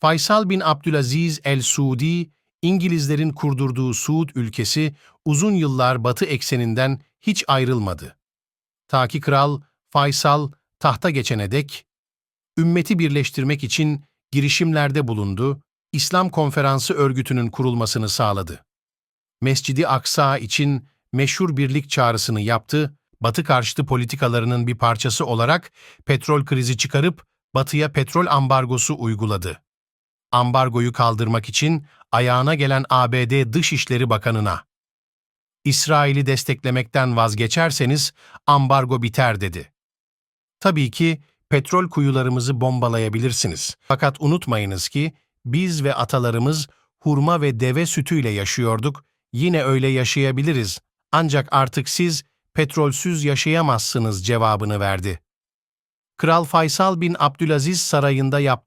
Faysal bin Abdülaziz el-Suudi, İngilizlerin kurdurduğu Suud ülkesi uzun yıllar batı ekseninden hiç ayrılmadı. Ta ki Kral Faysal tahta geçene dek, ümmeti birleştirmek için girişimlerde bulundu, İslam Konferansı örgütünün kurulmasını sağladı. Mescidi Aksa için meşhur birlik çağrısını yaptı, Batı karşıtı politikalarının bir parçası olarak petrol krizi çıkarıp Batı'ya petrol ambargosu uyguladı. Ambargoyu kaldırmak için ayağına gelen ABD Dışişleri Bakanı'na İsrail'i desteklemekten vazgeçerseniz ambargo biter dedi. Tabii ki petrol kuyularımızı bombalayabilirsiniz. Fakat unutmayınız ki biz ve atalarımız hurma ve deve sütüyle yaşıyorduk, yine öyle yaşayabiliriz. Ancak artık siz petrolsüz yaşayamazsınız cevabını verdi. Kral Faysal bin Abdülaziz sarayında yaptığı